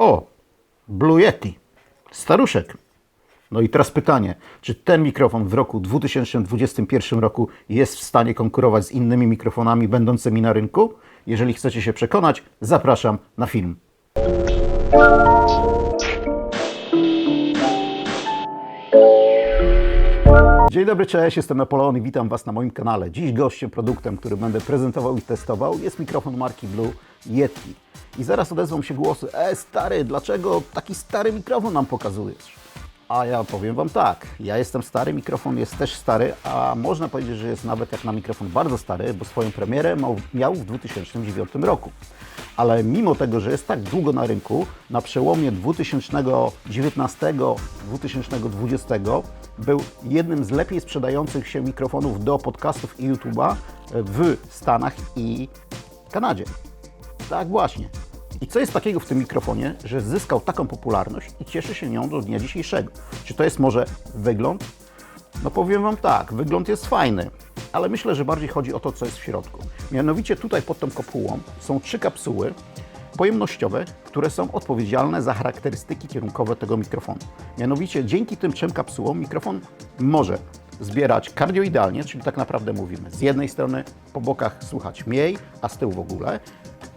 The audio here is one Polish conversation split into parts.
O, Blue Yeti, staruszek. No i teraz pytanie, czy ten mikrofon w roku 2021 roku jest w stanie konkurować z innymi mikrofonami będącymi na rynku? Jeżeli chcecie się przekonać, zapraszam na film. Dzień dobry, cześć, jestem Napoleon i witam Was na moim kanale. Dziś gościem, produktem, który będę prezentował i testował jest mikrofon marki Blue Yeti. I zaraz odezwą się głosy, e stary, dlaczego taki stary mikrofon nam pokazujesz? A ja powiem Wam tak, ja jestem stary, mikrofon jest też stary, a można powiedzieć, że jest nawet jak na mikrofon bardzo stary, bo swoją premierę miał w 2009 roku. Ale mimo tego, że jest tak długo na rynku, na przełomie 2019-2020 był jednym z lepiej sprzedających się mikrofonów do podcastów i YouTube'a w Stanach i Kanadzie. Tak właśnie. I co jest takiego w tym mikrofonie, że zyskał taką popularność i cieszy się nią do dnia dzisiejszego? Czy to jest może wygląd? No powiem Wam tak, wygląd jest fajny, ale myślę, że bardziej chodzi o to, co jest w środku. Mianowicie tutaj pod tą kopułą są trzy kapsuły pojemnościowe, które są odpowiedzialne za charakterystyki kierunkowe tego mikrofonu. Mianowicie dzięki tym trzem kapsułom mikrofon może zbierać kardioidalnie, czyli tak naprawdę mówimy z jednej strony po bokach słychać mniej, a z tyłu w ogóle.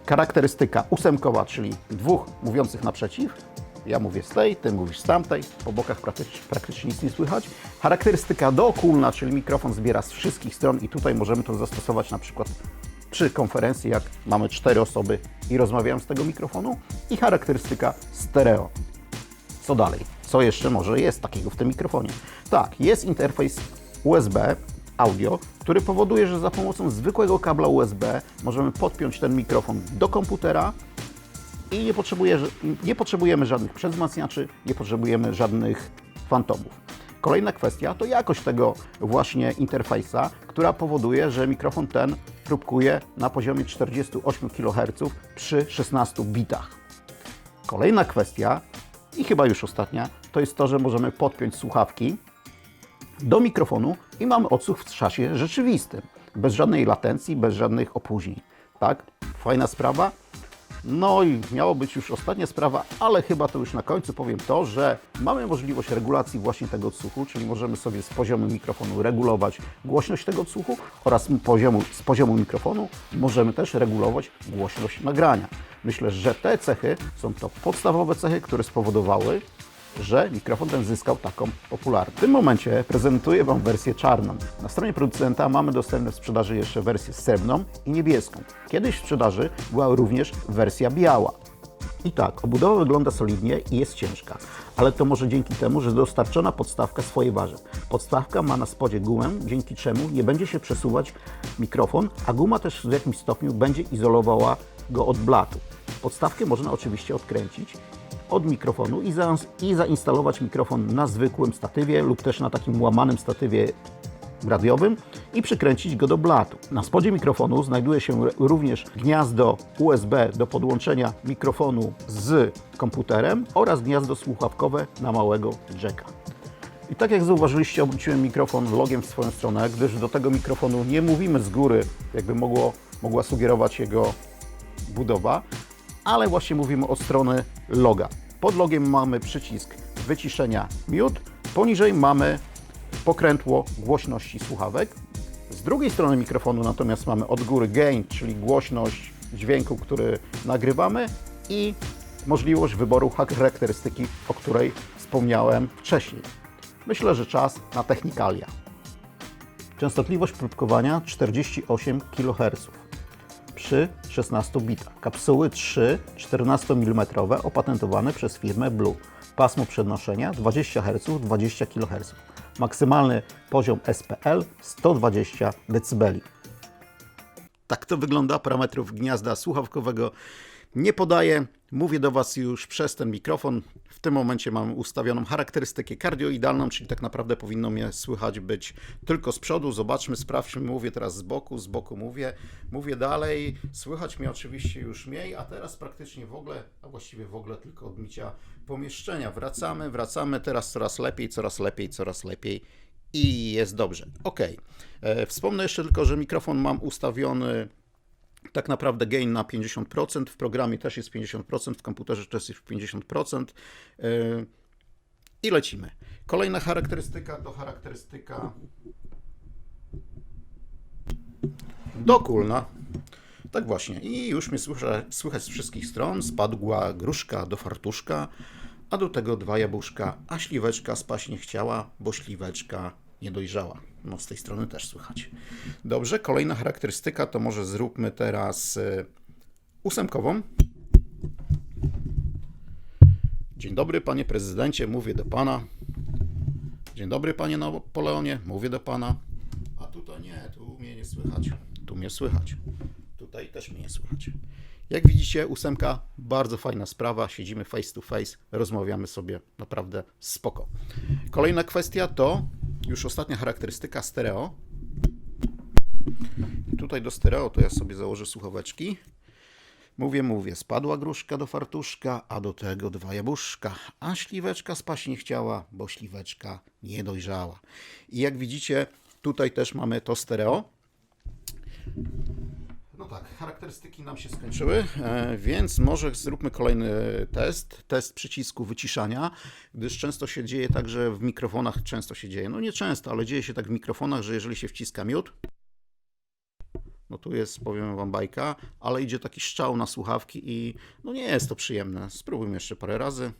Charakterystyka ósemkowa, czyli dwóch mówiących naprzeciw. Ja mówię z tej, ty mówisz z tamtej, po bokach praktycznie, praktycznie nic nie słychać. Charakterystyka dookólna, czyli mikrofon zbiera z wszystkich stron i tutaj możemy to zastosować na przykład przy konferencji, jak mamy cztery osoby i rozmawiamy z tego mikrofonu. I charakterystyka stereo. Co dalej? Co jeszcze może jest takiego w tym mikrofonie? Tak, jest interfejs USB audio, który powoduje, że za pomocą zwykłego kabla USB możemy podpiąć ten mikrofon do komputera i nie, potrzebuje, nie potrzebujemy żadnych przedwzmacniaczy, nie potrzebujemy żadnych fantomów. Kolejna kwestia to jakość tego właśnie interfejsa, która powoduje, że mikrofon ten próbkuje na poziomie 48 kHz przy 16 bitach. Kolejna kwestia, i chyba już ostatnia, to jest to, że możemy podpiąć słuchawki do mikrofonu i mamy odsłuch w czasie rzeczywistym, bez żadnej latencji, bez żadnych opóźnień. Tak? Fajna sprawa. No i miało być już ostatnia sprawa, ale chyba to już na końcu powiem to, że mamy możliwość regulacji właśnie tego odsłuchu, czyli możemy sobie z poziomu mikrofonu regulować głośność tego odsłuchu oraz poziomu, z poziomu mikrofonu możemy też regulować głośność nagrania. Myślę, że te cechy są to podstawowe cechy, które spowodowały, że mikrofon ten zyskał taką popularność. W tym momencie prezentuję Wam wersję czarną. Na stronie producenta mamy dostępne w sprzedaży jeszcze wersję srebrną i niebieską. Kiedyś w sprzedaży była również wersja biała. I tak, obudowa wygląda solidnie i jest ciężka, ale to może dzięki temu, że dostarczona podstawka swoje waży. Podstawka ma na spodzie gumę, dzięki czemu nie będzie się przesuwać mikrofon, a guma też w jakimś stopniu będzie izolowała go od blatu. Podstawkę można oczywiście odkręcić od mikrofonu i, za, i zainstalować mikrofon na zwykłym statywie lub też na takim łamanym statywie radiowym i przykręcić go do blatu. Na spodzie mikrofonu znajduje się również gniazdo USB do podłączenia mikrofonu z komputerem oraz gniazdo słuchawkowe na małego jacka. I tak jak zauważyliście, obróciłem mikrofon logiem w swoją stronę, gdyż do tego mikrofonu nie mówimy z góry, jakby mogło, mogła sugerować jego budowa, ale właśnie mówimy od strony loga. Pod logiem mamy przycisk wyciszenia mute, poniżej mamy pokrętło głośności słuchawek. Z drugiej strony mikrofonu natomiast mamy od góry gain, czyli głośność dźwięku, który nagrywamy i możliwość wyboru charakterystyki, o której wspomniałem wcześniej. Myślę, że czas na technikalia. Częstotliwość próbkowania 48 kHz przy 16 bitach. Kapsuły 3 14 mm opatentowane przez firmę Blue. Pasmo przenoszenia 20 Hz, 20 kHz. Maksymalny poziom SPL 120 dB. Tak to wygląda. Parametrów gniazda słuchawkowego nie podaję. Mówię do Was już przez ten mikrofon. W tym momencie mam ustawioną charakterystykę kardioidalną, czyli tak naprawdę powinno mnie słychać być tylko z przodu. Zobaczmy, sprawdźmy. Mówię teraz z boku, z boku mówię. Mówię dalej. Słychać mnie oczywiście już mniej, a teraz praktycznie w ogóle, a właściwie w ogóle tylko odbicia pomieszczenia. Wracamy, wracamy. Teraz coraz lepiej, coraz lepiej, coraz lepiej i jest dobrze. Ok. E, Wspomnę jeszcze tylko, że mikrofon mam ustawiony Tak naprawdę gain na 50%, w programie też jest 50%, w komputerze też jest 50%. Yy, I lecimy. Kolejna charakterystyka to charakterystyka dokulna. Tak właśnie. I już mnie słyszę, słychać z wszystkich stron. Spadła gruszka do fartuszka, a do tego dwa jabłuszka, a śliweczka spaść nie chciała, bo śliweczka nie dojrzała. No z tej strony też słychać. Dobrze, kolejna charakterystyka to może zróbmy teraz y, ósemkową. Dzień dobry, panie prezydencie, mówię do pana. Dzień dobry, panie Napoleonie, mówię do pana. A tutaj nie, tu mnie nie słychać. Tu mnie słychać. Tutaj też mnie nie słychać. Jak widzicie, ósemka, bardzo fajna sprawa. Siedzimy face to face, rozmawiamy sobie naprawdę spoko. Kolejna kwestia to już ostatnia charakterystyka stereo. Tutaj do stereo to ja sobie założę słuchaweczki. Mówię, mówię, spadła gruszka do fartuszka, a do tego dwa jabłuszka, a śliweczka spaść nie chciała, bo śliweczka nie dojrzała. I jak widzicie, tutaj też mamy to stereo. No tak, charakterystyki nam się skończyły, e, więc może zróbmy kolejny test, test przycisku wyciszania, gdyż często się dzieje tak, że w mikrofonach często się dzieje, no nie często, ale dzieje się tak w mikrofonach, że jeżeli się wciska miód, no tu jest, powiem wam, bajka, ale idzie taki szczał na słuchawki i no nie jest to przyjemne. Spróbujmy jeszcze parę razy.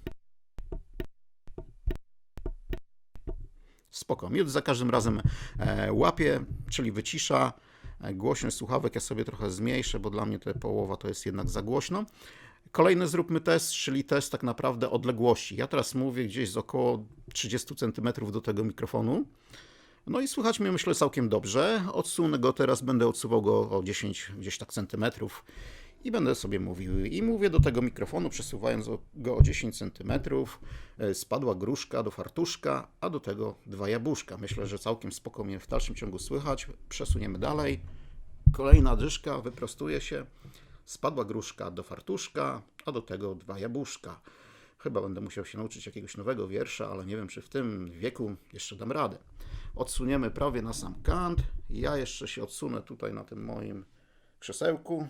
Spoko. Miód za każdym razem e, łapie, czyli wycisza. Głośność słuchawek ja sobie trochę zmniejszę, bo dla mnie to połowa to jest jednak za głośno. Kolejny zróbmy test, czyli test tak naprawdę odległości. Ja teraz mówię gdzieś z około 30 cm do tego mikrofonu. No i słychać mnie myślę całkiem dobrze. Odsunę go teraz, będę odsuwał go o 10 gdzieś tak centymetrów i będę sobie mówił. I mówię do tego mikrofonu, przesuwając go o 10 centymetrów. E, Spadła gruszka do fartuszka, a do tego dwa jabłuszka. Myślę, że całkiem spoko mnie w dalszym ciągu słychać. Przesuniemy dalej. Kolejna dyszka, wyprostuje się. Spadła gruszka do fartuszka, a do tego dwa jabłuszka. Chyba będę musiał się nauczyć jakiegoś nowego wiersza, ale nie wiem, czy w tym wieku jeszcze dam radę. Odsuniemy prawie na sam kant. Ja jeszcze się odsunę tutaj na tym moim krzesełku.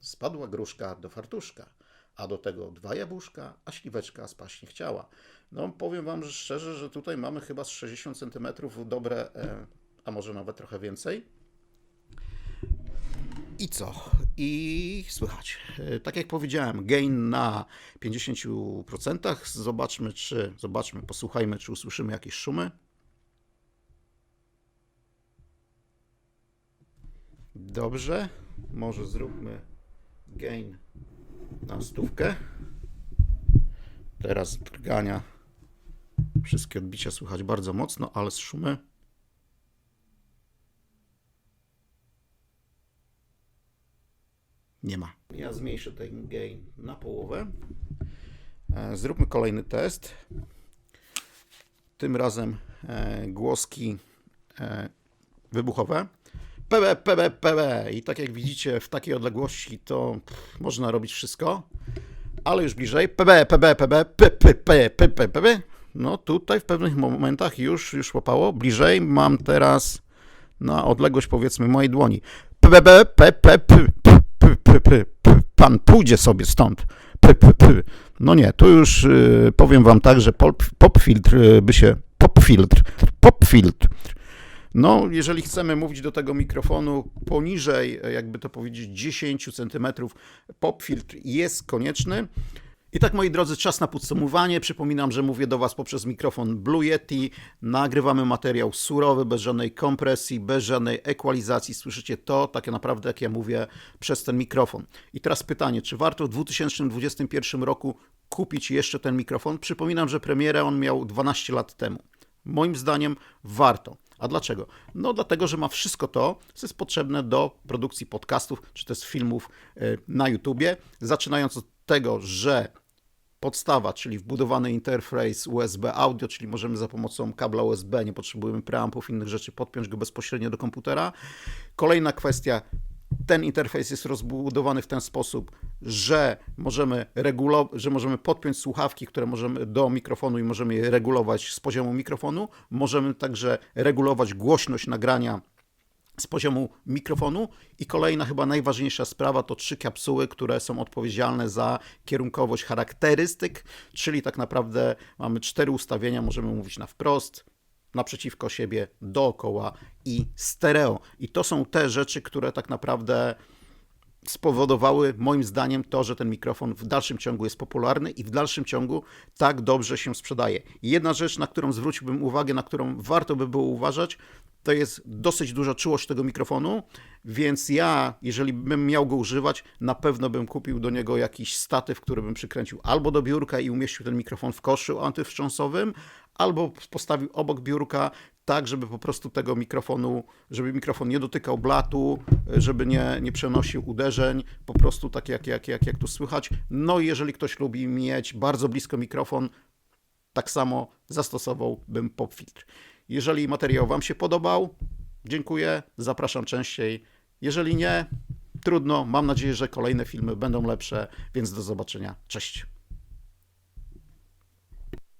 Spadła gruszka do fartuszka, a do tego dwa jabłuszka, a śliweczka spaść nie chciała. No powiem Wam że szczerze, że tutaj mamy chyba z 60 cm dobre, e, a może nawet trochę więcej. I co? I słychać. E, Tak jak powiedziałem, gain na 50%. Zobaczmy, czy, zobaczmy, posłuchajmy, czy usłyszymy jakieś szumy. Dobrze, może zróbmy gain na stówkę. Teraz drgania. Wszystkie odbicia słychać bardzo mocno, ale z szumy. Nie ma. Ja zmniejszę ten gain na połowę. E, Zróbmy kolejny test. Tym razem e, głoski e, wybuchowe. PB, PB, PB. I tak jak widzicie, w takiej odległości to pff, można robić wszystko. Ale już bliżej. PB, PB, PB, PB, PB, PB, PB. No tutaj w pewnych momentach już, już łapało. Bliżej mam teraz na odległość powiedzmy mojej dłoni. PB, PB, PB, Pan pójdzie sobie stąd. P, p, p. No nie, tu już y, powiem wam tak, że pop, y, by się. Pop filtr. Pop. No, jeżeli chcemy mówić do tego mikrofonu poniżej, e, jakby to powiedzieć, 10 cm, pop filtr jest konieczny. I tak, moi drodzy, czas na podsumowanie. Przypominam, że mówię do Was poprzez mikrofon Blue Yeti. Nagrywamy materiał surowy, bez żadnej kompresji, bez żadnej ekwalizacji. Słyszycie to, tak naprawdę, jak ja mówię, przez ten mikrofon. I teraz pytanie, czy warto w 2021 roku kupić jeszcze ten mikrofon? Przypominam, że premierę on miał 12 lat temu. Moim zdaniem warto. A dlaczego? No dlatego, że ma wszystko to, co jest potrzebne do produkcji podcastów, czy też filmów y, na YouTubie. Zaczynając od tego, że podstawa, czyli wbudowany interfejs USB audio, czyli możemy za pomocą kabla USB, nie potrzebujemy preampów, innych rzeczy, podpiąć go bezpośrednio do komputera. Kolejna kwestia, ten interfejs jest rozbudowany w ten sposób, że możemy, regulo- że możemy podpiąć słuchawki, które możemy do mikrofonu i możemy je regulować z poziomu mikrofonu. Możemy także regulować głośność nagrania z poziomu mikrofonu. I kolejna, chyba najważniejsza sprawa to trzy kapsuły, które są odpowiedzialne za kierunkowość charakterystyk, czyli tak naprawdę mamy cztery ustawienia, możemy mówić na wprost, naprzeciwko siebie, dookoła i stereo. I to są te rzeczy, które tak naprawdę spowodowały moim zdaniem to, że ten mikrofon w dalszym ciągu jest popularny i w dalszym ciągu tak dobrze się sprzedaje. Jedna rzecz, na którą zwróciłbym uwagę, na którą warto by było uważać, to jest dosyć duża czułość tego mikrofonu, więc ja, jeżeli bym miał go używać, na pewno bym kupił do niego jakiś statyw, który bym przykręcił albo do biurka i umieścił ten mikrofon w koszu antywstrząsowym, albo postawił obok biurka, tak, żeby po prostu tego mikrofonu, żeby mikrofon nie dotykał blatu, żeby nie, nie przenosił uderzeń, po prostu tak jak, jak, jak, jak tu słychać. No i jeżeli ktoś lubi mieć bardzo blisko mikrofon, tak samo zastosowałbym popfiltr. Jeżeli materiał Wam się podobał, dziękuję, zapraszam częściej. Jeżeli nie, trudno, mam nadzieję, że kolejne filmy będą lepsze, więc do zobaczenia. Cześć.